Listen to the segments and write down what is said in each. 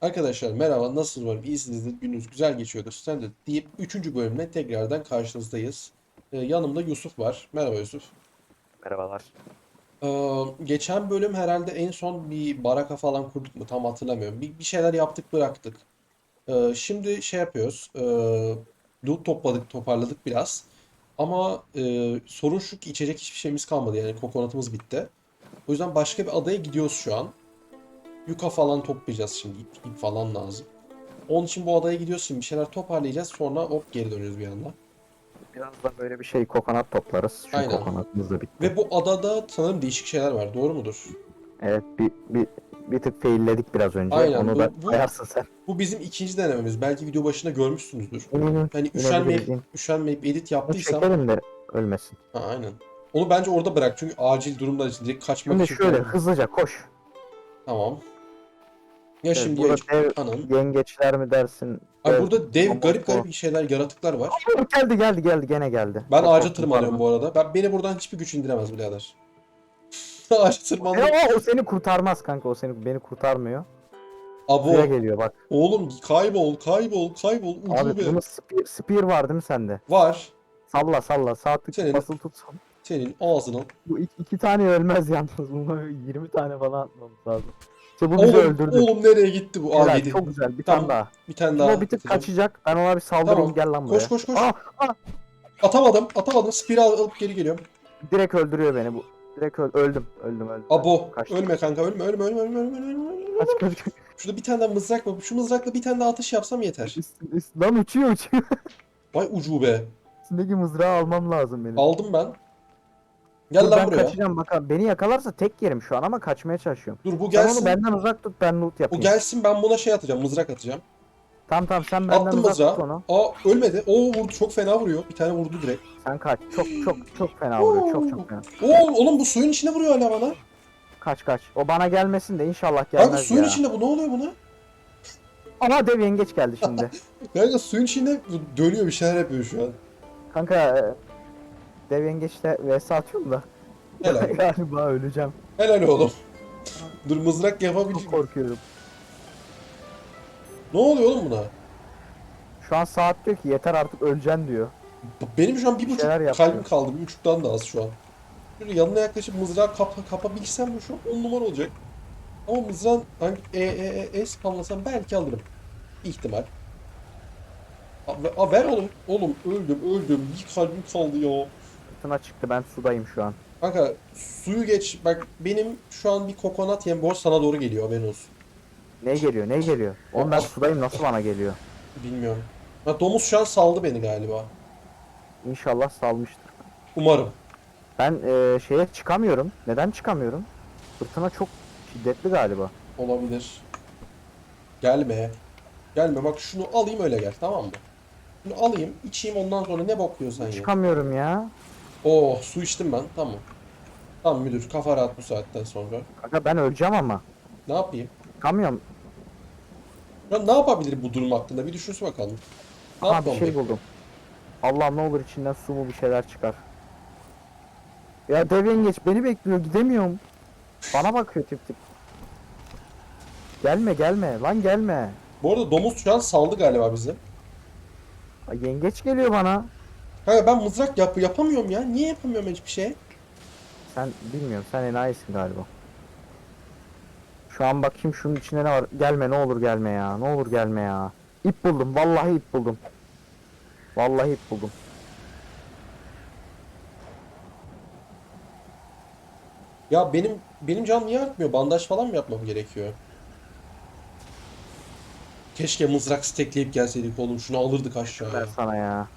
Arkadaşlar merhaba nasılsınız umarım iyisinizdir gününüz güzel geçiyordur sen de deyip 3. bölümle tekrardan karşınızdayız. Ee, yanımda Yusuf var. Merhaba Yusuf. Merhabalar. Ee, geçen bölüm herhalde en son bir baraka falan kurduk mu tam hatırlamıyorum. Bir, bir şeyler yaptık bıraktık. Ee, şimdi şey yapıyoruz. E, loot topladık toparladık biraz. Ama e, sorun şu ki içecek hiçbir şeyimiz kalmadı yani kokonatımız bitti. O yüzden başka bir adaya gidiyoruz şu an. Yuka falan toplayacağız şimdi. İp, ip falan lazım. Onun için bu adaya gidiyoruz şimdi. Bir şeyler toparlayacağız. Sonra hop geri dönüyoruz bir anda. Biraz da böyle bir şey kokonat toplarız. Çünkü Aynen. kokonatımız da bitti. Ve bu adada sanırım değişik şeyler var. Doğru mudur? Evet bir, bir, bir tık failledik biraz önce. Aynen, Onu bu- da bu- sayarsın sen. Bu bizim ikinci denememiz. Belki video başında görmüşsünüzdür. Eminim. Hani üşenmeyip, üşenmeyip edit yaptıysam... çekelim de ölmesin. Ha, aynen. Onu bence orada bırak çünkü acil durumlar için direkt kaçmak Şimdi için şöyle falan. hızlıca koş. Tamam. Ya Evet, şimdi burada dev anın. yengeçler mi dersin? Ay dev- burada dev Ama garip garip şeyler yaratıklar var. Aa, Geldi geldi geldi gene geldi. Ben Çok ağaca tırmanıyorum bu arada. Ben beni buradan hiçbir güç indiremez birader. Ağaca tırmandım. E, o, seni kurtarmaz kanka o seni beni kurtarmıyor. Abo. Suya geliyor bak. Oğlum kaybol, kaybol, kaybol. Abi Ucube. bunun spear, spear var değil mi sende? Var. Salla salla sağ tık Senin- basılı tut. Senin ağzının. Bu iki, iki tane ölmez yalnız. Buna 20 tane falan atmamız lazım. İşte bu bizi Oğlum, öldürdü. oğlum nereye gitti bu? Aa Helal, yedi. çok güzel. Bir Tamam, tane daha. Bir tane daha. o bir tık atacağım. kaçacak. Ben ona bir saldırayım. Tamam. Gel lan buraya. Koş koş koş. Aa, aa, Atamadım, atamadım. Spiral alıp geri geliyorum. direkt öldürüyor beni bu. Direkt öl- öldüm. Öldüm öldüm. Abo. Kaçtım. Ölme kanka, ölme, ölme, ölme, ölme, ölme, ölme, ölme. Kaç kaç kaç. Şurada bir tane daha mızrak var. Şu mızrakla bir tane daha atış yapsam yeter. Üst- üst- Lan uçuyor uçuyor. Vay ucube. Üstündeki mızrağı almam lazım benim. Aldım ben. Gel Dur, lan ben buraya. kaçacağım bakalım. Beni yakalarsa tek yerim şu an ama kaçmaya çalışıyorum. Dur bu Sen gelsin. onu benden uzak tut ben loot yapayım. gelsin ben buna şey atacağım. Mızrak atacağım. Tamam tamam sen benden Attım uzak mızrağı. tut onu. Aa ölmedi. Oo vurdu. Çok fena vuruyor. Bir tane vurdu direkt. Sen kaç. Çok çok çok fena vuruyor. Çok çok fena. Oo oğlum bu suyun içine vuruyor hala bana. Kaç kaç. O bana gelmesin de inşallah Kanka gelmez suyun ya. içinde bu ne oluyor buna? Ama dev yengeç geldi şimdi. Kanka suyun içinde bu dönüyor bir şeyler yapıyor şu an. Kanka e, dev yengeçle vs atıyorum da. Helal. Galiba öleceğim. Helal oğlum. Dur mızrak Çok korkuyorum. Ne oluyor oğlum buna? Şu an saat diyor ki yeter artık öleceksin diyor. Benim şu an bir buçuk yapıyor. kalbim kaldı. Bir buçuktan da az şu an. Şöyle yanına yaklaşıp mızrağı kapa, kapabilsem de şu an on numara olacak. Ama mızrağın hani e, e, e, e spamlasam belki alırım. İhtimal. A, ve- a, ver oğlum. Oğlum öldüm öldüm. Bir kalbim kaldı ya. Fırtına çıktı ben sudayım şu an. Kanka suyu geç. Bak benim şu an bir kokonat yem boş sana doğru geliyor haberin olsun. Ne geliyor ne geliyor? Oğlum ben sudayım nasıl bana geliyor? Bilmiyorum. Ha, domuz şu an saldı beni galiba. İnşallah salmıştır. Umarım. Ben e, şeye çıkamıyorum. Neden çıkamıyorum? Fırtına çok şiddetli galiba. Olabilir. Gelme. Gelme bak şunu alayım öyle gel tamam mı? Şunu alayım içeyim ondan sonra ne bakıyorsan ya. Çıkamıyorum ya. Oh su içtim ben tamam. Tamam müdür kafa rahat bu saatten sonra. Kanka ben öleceğim ama. Ne yapayım? Çıkamıyorum. Ya ne yapabilirim bu durum hakkında bir düşünsün bakalım. Ne Aha bir şey gerek? buldum. Allah'ım ne olur içinden su mu bir şeyler çıkar. Ya dev yengeç beni bekliyor gidemiyorum. Bana bakıyor tip tip. Gelme gelme lan gelme. Bu arada domuz şu an saldı galiba bizi. Ay, yengeç geliyor bana. Kanka ben mızrak yap yapamıyorum ya. Niye yapamıyorum hiçbir şey? Sen bilmiyorum sen enayisin galiba. Şu an bakayım şunun içinde ne var. Gelme ne olur gelme ya. Ne olur gelme ya. İp buldum. Vallahi ip buldum. Vallahi ip buldum. Ya benim benim canım niye artmıyor? Bandaj falan mı yapmam gerekiyor? Keşke mızrak stekleyip gelseydik oğlum. Şunu alırdık Ben aşağıya. sana ya.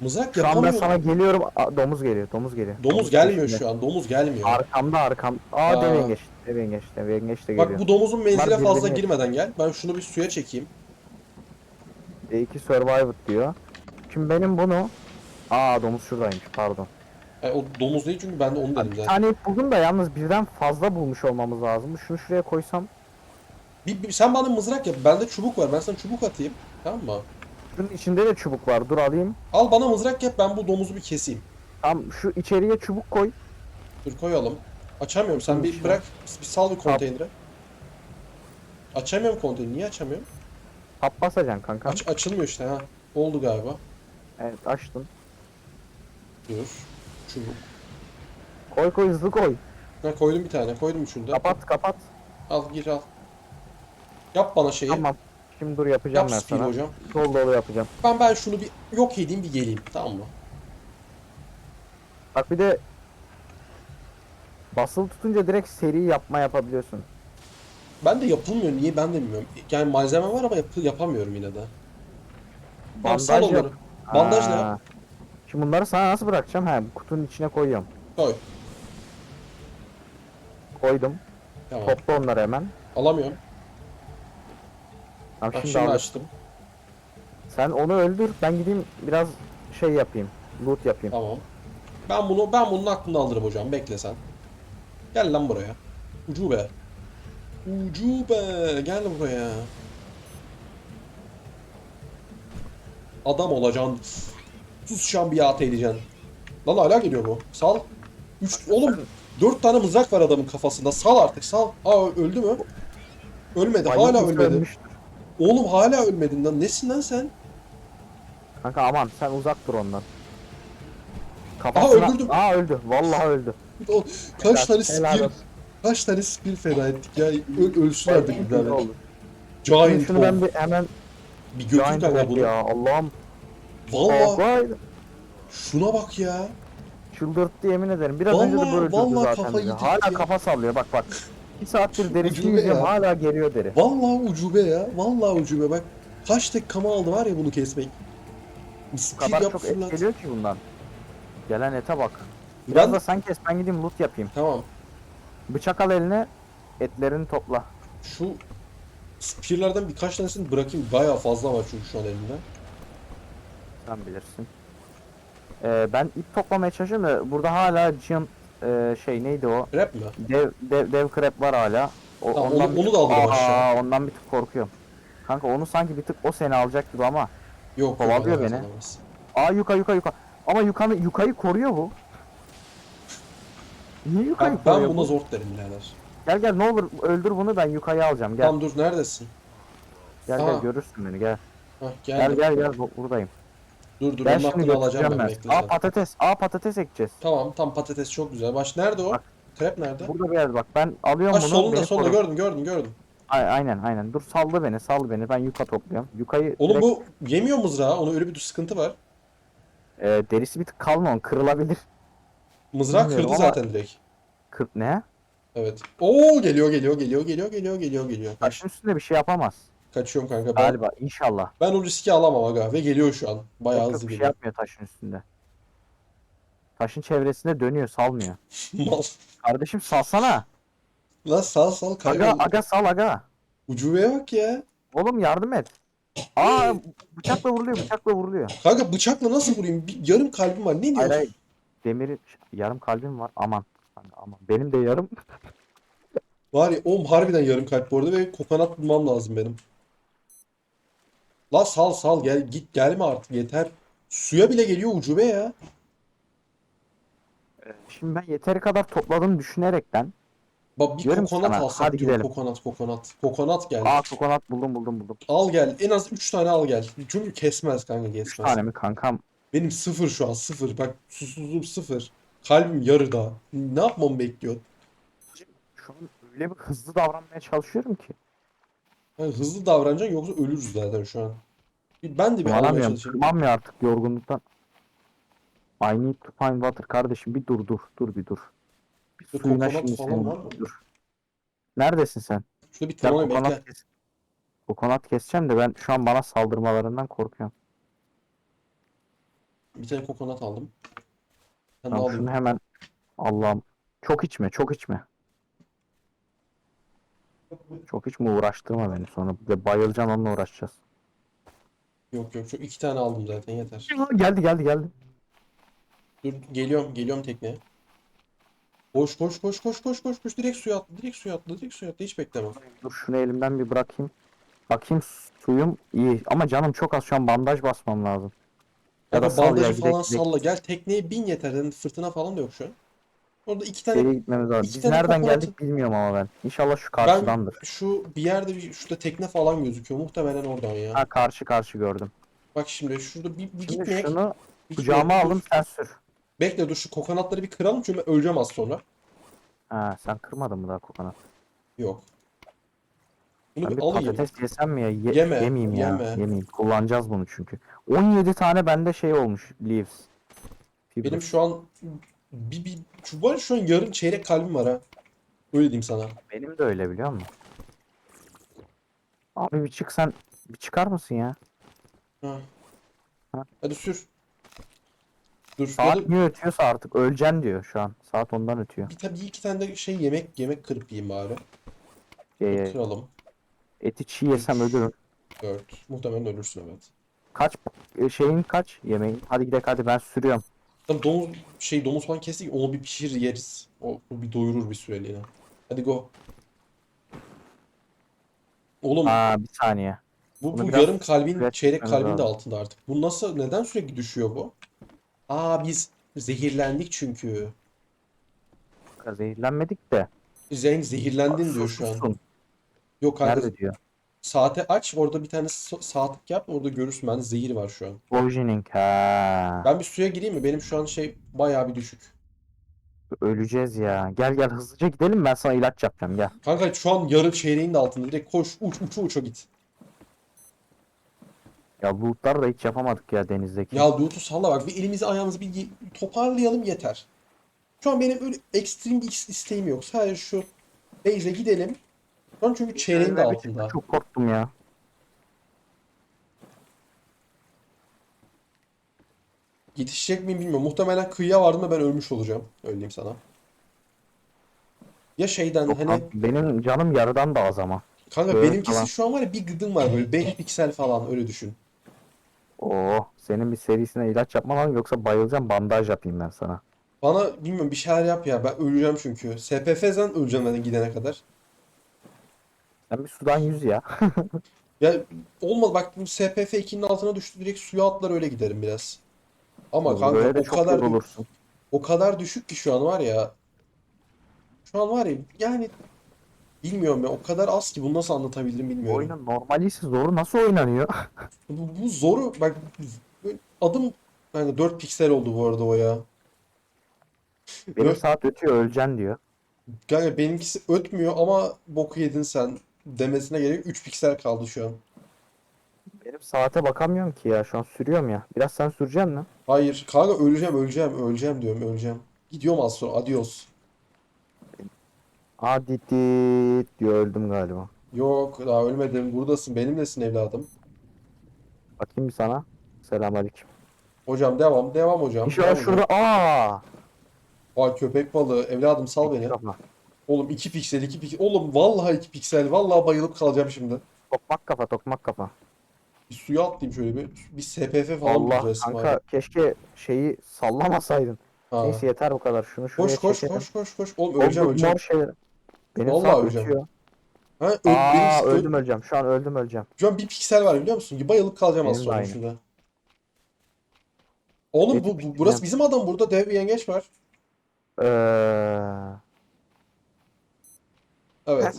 Mızrak Şu an ben yapamıyorum. sana geliyorum. Aa, domuz geliyor. Domuz geliyor. Domuz gelmiyor peşinde. şu an. Domuz gelmiyor. Arkamda arkam. Aa, Aa. dev yengeç. Dev yengeç. Dev yengeç de geliyor. Bak bu domuzun menzile Bunlar fazla birbirini- girmeden gel. Ben şunu bir suya çekeyim. D2 Survivor diyor. Şimdi benim bunu... Aa domuz şuradaymış pardon. Yani o domuz değil çünkü ben de onu dedim Bir zaten. tane ip buldum da yalnız birden fazla bulmuş olmamız lazım. Şunu şuraya koysam. Bir, bir- sen bana mızrak yap. Bende çubuk var. Ben sana çubuk atayım. Tamam mı? Şunun içinde de çubuk var. Dur alayım. Al bana mızrak yap. Ben bu domuzu bir keseyim. Tam şu içeriye çubuk koy. Dur koyalım. Açamıyorum. Sen bir bırak. Bir sal bir konteynere. Açamıyorum konteyneri. Niye açamıyorum? Tap basacaksın kanka. Aç, açılmıyor işte ha. Oldu galiba. Evet açtın. Dur. Çubuk. Koy koy hızlı koy. Ha, koydum bir tane. Koydum üçünü de. Kapat kapat. Al gir al. Yap bana şeyi. Tamam. Şimdi dur yapacağım Yap ben speed sana. hocam. Dolu dolu yapacağım. Ben ben şunu bir yok edeyim bir geleyim. Tamam mı? Bak bir de basılı tutunca direkt seri yapma yapabiliyorsun. Ben de yapılmıyor. Niye ben de bilmiyorum. Yani malzeme var ama yap- yapamıyorum yine de. Sal Bandaj onları. Bandaj ne yap? Şimdi bunları sana nasıl bırakacağım? He, kutunun içine koyuyorum. Koy. Koydum. Tamam. Topla onları hemen. Alamıyorum. Tamam Bak şimdi şimdi açtım. Sen onu öldür. Ben gideyim biraz şey yapayım. Loot yapayım. Tamam. Ben bunu ben bunun aklını alırım hocam. Bekle sen. Gel lan buraya. Ucube. Ucube. Gel buraya. Adam olacaksın. Sus şambiyat edeceksin. Lan hala geliyor bu. Sal. Üç, oğlum dört tane mızrak var adamın kafasında. Sal artık sal. Aa öldü mü? Ölmedi. Hala ölmedi. ölmüştür. Oğlum hala ölmedin lan. Nesin lan sen? Kanka aman sen uzak dur ondan. Kafasına... öldürdüm. Aa öldü. Vallahi öldü. O, kaç tane Helal kaç tane spear feda ettik ya. Öl, ölsün artık bir tane. Giant şunu ben bir hemen Bir götür kanka bunu. ya Allah'ım. Valla şuna bak ya. çıldırttı yemin ederim. Biraz önce de Vallahi- böyle vallahi zaten Hala ya. kafa sallıyor bak bak. Bir saattir derisini Ucube yüzüyorum ya. hala geliyor deri. Vallahi ucube ya. Vallahi ucube bak. Kaç dakikama aldı var ya bunu kesmek. Bu Speed kadar yap çok et fırlat. geliyor ki bundan. Gelen ete bak. Biraz Ben- da sen kes ben gideyim loot yapayım. Tamam. Bıçak al eline etlerini topla. Şu spearlardan birkaç tanesini bırakayım. Bayağı fazla var çünkü şu an elimde. Sen bilirsin. Ee, ben ip toplamaya çalışıyorum da burada hala Giant e, şey neydi o? Rap mi? Dev, dev, dev crab var hala. O, Tamam, onu- bir onu tık- da aldırım Aa, aşağı. Ondan bir tık korkuyorum. Kanka onu sanki bir tık o seni alacak gibi ama. Yok. Kovalıyor alamaz, beni. alamaz. Aa yuka yuka yuka. Ama yukanı yukayı koruyor bu. Niye yukayı Ben, ben koruyor buna bu? zor derim birader. Gel gel ne olur öldür bunu ben yukayı alacağım. Gel Tamam dur neredesin? gel Aa. gel görürsün beni gel. Hah Gel gel gel bu- buradayım. Dur dur Ben onun şimdi hakkını alacağım ben ben. Aa patates. Aa patates ekeceğiz. Tamam tam patates çok güzel. Baş nerede o? Bak. Krep nerede? Burada bir yer bak ben alıyorum Ha bunu. solunda beni solunda koru. gördüm gördüm gördüm. A- aynen aynen. Dur sallı beni sallı beni. Ben yuka topluyorum. Yukayı Oğlum direkt- bu yemiyor mızrağı. Onun öyle bir sıkıntı var. e, derisi bir tık kalın onun kırılabilir. Mızrağı Bilmiyorum kırdı ama- zaten direkt. Kır ne? Evet. Oo geliyor geliyor geliyor geliyor geliyor geliyor geliyor. Kaç, Taşın üstünde bir şey yapamaz. Kaçıyorum kanka ben. Galiba inşallah. Ben o riski alamam aga ve geliyor şu an. Bayağı yok, hızlı bir şey geliyor. yapmıyor taşın üstünde. Taşın çevresinde dönüyor salmıyor. Mal. Kardeşim salsana. Lan sal sal Aga aga sal aga. Ucubeye bak ya. Oğlum yardım et. Aa bıçakla vuruluyor bıçakla vuruluyor. Kanka bıçakla nasıl vurayım? Bir, yarım kalbim var. Ne Hayır diyorsun? hayır. Demiri yarım kalbim var aman. Kanka, aman. Benim de yarım. Var ya oğlum harbiden yarım kalp bu arada ve kokonat bulmam lazım benim. La sal sal gel git gelme artık yeter. Suya bile geliyor ucube ya. Şimdi ben yeteri kadar topladığımı düşünerekten. Bak bir Diyorum ki kokonat sana, alsak hadi diyorum gidelim. kokonat kokonat. Kokonat gel. Aa kokonat buldum buldum buldum. Al gel. En az 3 tane al gel. Çünkü kesmez kanka 3 kesmez. tane mi kankam? Benim sıfır şu an sıfır. Bak susuzluğum sıfır. Kalbim yarıda. Ne yapmamı bekliyor? Şu an öyle bir hızlı davranmaya çalışıyorum ki. Yani hızlı davranacaksın yoksa ölürüz zaten şu an. Ben de bir almaya çalışayım. Tırmanmıyor artık yorgunluktan. I need to find water kardeşim bir dur dur dur bir dur. Bir suyuna kokonat şimdi falan senin var mı? dur. Neredesin sen? Şurada bir Gel bekle. kokonat kes. Kokonat keseceğim de ben şu an bana saldırmalarından korkuyorum. Bir tane kokonat aldım. Ben de Tamam alayım. şunu hemen Allah'ım. Çok içme çok içme. Çok içme uğraştırma beni sonra. Bir de bayılacaksın onunla uğraşacağız. Yok yok şu iki tane aldım zaten yeter. Geldi geldi geldi. Dur geliyorum geliyorum tekneye. Koş koş koş koş koş koş koş direkt suya atla direkt suya atla direkt suya atla hiç bekleme. Dur şunu elimden bir bırakayım. Bakayım suyum iyi ama canım çok az şu an bandaj basmam lazım. Ya da sal ya, bandajı falan gidek. salla gel tekneye bin yeter. Yani fırtına falan da yok şu an. Orada iki tane Seriye gitmemiz lazım. iki Biz tane nereden kokonatı- geldik bilmiyorum ama ben. İnşallah şu karşıdandır. şu bir yerde bir şurada tekne falan gözüküyor. Muhtemelen oradan ya. Ha karşı karşı gördüm. Bak şimdi şurada bir, bir Şimdi gitmeyek. şunu bir kucağıma gitmeyek. Aldım sen sür. Bekle dur şu kokonatları bir kıralım çünkü ben öleceğim az sonra. Ha sen kırmadın mı daha kokonat? Yok. Bunu Ben bir bir alayım. patates yesem mi ya? Ye- Yeme, yemeyeyim ya. yeme. Yemeyeyim. Kullanacağız bunu çünkü. 17 tane bende şey olmuş. Leaves. Fibrous. Benim şu an bir, bir şu var şu an yarım çeyrek kalbim var ha. Öyle diyeyim sana. Benim de öyle biliyor musun? Abi bir çık sen. Bir çıkar mısın ya? Ha. Ha. Hadi sür. Dur. Saat niye ötüyorsa artık öleceksin diyor şu an. Saat ondan ötüyor. bir tabii iki tane de şey yemek yemek kırıp yiyeyim bari. Ee, Kıralım. eti çiğ yesem ölürüm. 4. Muhtemelen ölürsün evet. Kaç e, şeyin kaç yemeğin? Hadi gidelim hadi ben sürüyorum. Tamam domuz şey domuz falan kestik onu bir pişir yeriz. O, bir doyurur bir süreliğine. Hadi go. Oğlum Aa bir saniye. bu, bunu bu biraz yarım kalbin üretmemiz çeyrek kalbin de lazım. altında artık. Bu nasıl neden sürekli düşüyor bu? Aa biz zehirlendik çünkü. Zehirlenmedik de. Zeyn zehirlendin diyor şu an. Yok kanka Nerede diyor? Saate aç orada bir tane sa- saatlik yap orada görürsün bende zehir var şu an. Poisoning ha. Ben bir suya gireyim mi? Benim şu an şey bayağı bir düşük. Öleceğiz ya. Gel gel hızlıca gidelim ben sana ilaç yapacağım gel. Kanka şu an yarım çeyreğin de altında. Direkt koş uç uça uça git. Ya lootlar da hiç yapamadık ya denizdeki. Ya Lutu salla bak bir elimizi ayağımızı bir ye- toparlayalım yeter. Şu an benim öyle ekstrem bir is- isteğim yok. Sadece şu base'e gidelim. Şu an çünkü çeyreğin de altında. Çok korktum ya. Yetişecek miyim bilmiyorum. Muhtemelen kıyıya vardım da ben ölmüş olacağım. Öyle diyeyim sana. Ya şeyden Yok hani benim canım yarıdan da az ama. kanka böyle benimkisi falan. şu an var ya bir gıdım var böyle 5 piksel falan öyle düşün. Oo, senin bir serisine ilaç yapman lazım yoksa bayılacağım bandaj yapayım ben sana. Bana bilmiyorum bir şeyler yap ya. Ben öleceğim çünkü. SPF'den öleceğim ben gidene kadar. Sen bir sudan yüz ya. Ya olmadı bak bu SPF 2'nin altına düştü direkt suya atlar öyle giderim biraz. Ama kanka Böyle de o çok kadar yorulursun. o kadar düşük ki şu an var ya. Şu an var ya yani bilmiyorum ya o kadar az ki bunu nasıl anlatabilirim Bu bilmiyorum. oyunun normali ise zoru nasıl oynanıyor? Bu, bu zoru bak böyle adım hani 4 piksel oldu bu arada o ya. Benim Dört- saat ötüyor öleceksin diyor. Kanka benimkisi ötmüyor ama boku yedin sen demesine gerek 3 piksel kaldı şu an. Benim saate bakamıyorum ki ya şu an sürüyorum ya. Biraz sen süreceksin mi? Hayır kanka öleceğim öleceğim öleceğim diyorum öleceğim. Gidiyorum az sonra adios. Hadi dit diyor öldüm galiba. Yok daha ölmedim buradasın benimlesin evladım. Bakayım bir sana. Selamünaleyküm. Hocam devam devam hocam. İnşallah devam şurada aa. Aa köpek balığı evladım sal beni. Kafa. Oğlum 2 piksel 2 piksel. Oğlum vallahi 2 piksel. Vallahi bayılıp kalacağım şimdi. Tokmak kafa tokmak kafa. Bir suya atlayayım şöyle bir. Bir SPF falan Allah bulacağız kanka bari. keşke şeyi sallamasaydın. Ha. Neyse yeter bu kadar. Şunu şuraya Koş koş çekelim. koş koş koş. Oğlum Oğlum öleceğim bu öleceğim. mor şeyler. Benim Vallahi saat öleceğim. ötüyor. Ha öl, Aa benim, öl- öldüm öleceğim. Şu an öldüm öleceğim. Şu an bir piksel var biliyor musun? Bayılıp kalacağım az Benim de sonra aynı. şurada. Oğlum bu, bu burası bizim adam burada dev bir yengeç var. Eee Evet.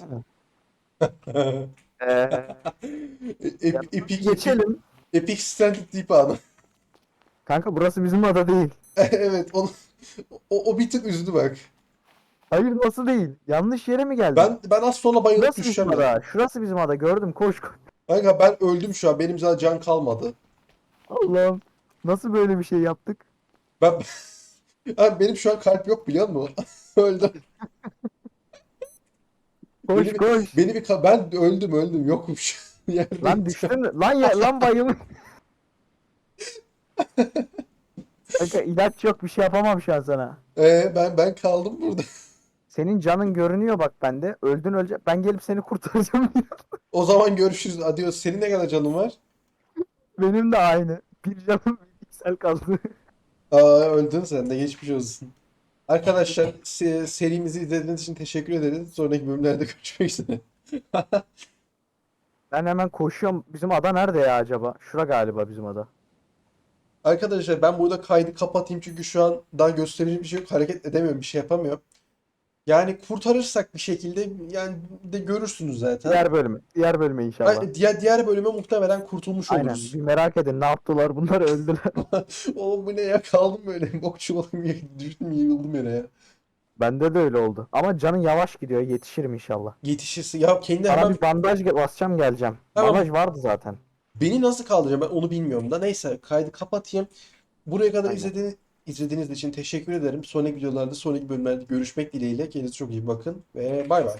eee, Ep- Epic geçelim. Epic Stranded Deep anı. Kanka burası bizim ada değil. Evet onu o, o bir tık üzdü bak. Hayır nasıl değil? Yanlış yere mi geldin? Ben ben az sonra bayılıp Şurası bizim düşeceğim ya. ada. Şurası bizim ada. Gördüm. Koş koş. Kanka ben öldüm şu an. Benim zaten can kalmadı. Allah'ım. Nasıl böyle bir şey yaptık? Ben Abi benim şu an kalp yok biliyor musun? Öldüm. Koş Beni bir- koş. Beni bir ka- ben öldüm öldüm yokum şu Lan düştün mü? Lan ya lan bayılmış. Kanka ilaç yok bir şey yapamam şu an sana. Ee, ben ben kaldım burada. Senin canın görünüyor bak bende. Öldün ölecek. Ben gelip seni kurtaracağım. O zaman görüşürüz. Adios. Senin ne kadar canın var? Benim de aynı. Bir canım bir piksel kaldı. Aa öldün sen de geçmiş olsun. Arkadaşlar se- serimizi izlediğiniz için teşekkür ederiz. Sonraki bölümlerde görüşmek üzere. Ben hemen koşuyorum. Bizim ada nerede ya acaba? Şura galiba bizim ada. Arkadaşlar ben burada kaydı kapatayım çünkü şu an daha gösterici bir şey yok. Hareket edemiyorum, bir şey yapamıyorum. Yani kurtarırsak bir şekilde yani de görürsünüz zaten. Diğer bölümü. Diğer bölümü inşallah. Ay, diğer diğer bölüme muhtemelen kurtulmuş Aynen. oluruz. Bir merak edin ne yaptılar bunlar öldüler. Oğlum bu ne ya kaldım böyle bokçu oldum düştüm yığıldım yere ya. Bende de öyle oldu. Ama canın yavaş gidiyor. Yetişirim inşallah. Yetişirsin ya kendi Sana hemen bir bandaj basacağım geleceğim. Tamam. Bandaj vardı zaten. beni nasıl kaldıracağım ben onu bilmiyorum da neyse kaydı kapatayım. Buraya kadar Aynen. izlediğiniz izlediğiniz için teşekkür ederim. Sonraki videolarda sonraki bölümlerde görüşmek dileğiyle. Kendinize çok iyi bakın ve bay bay.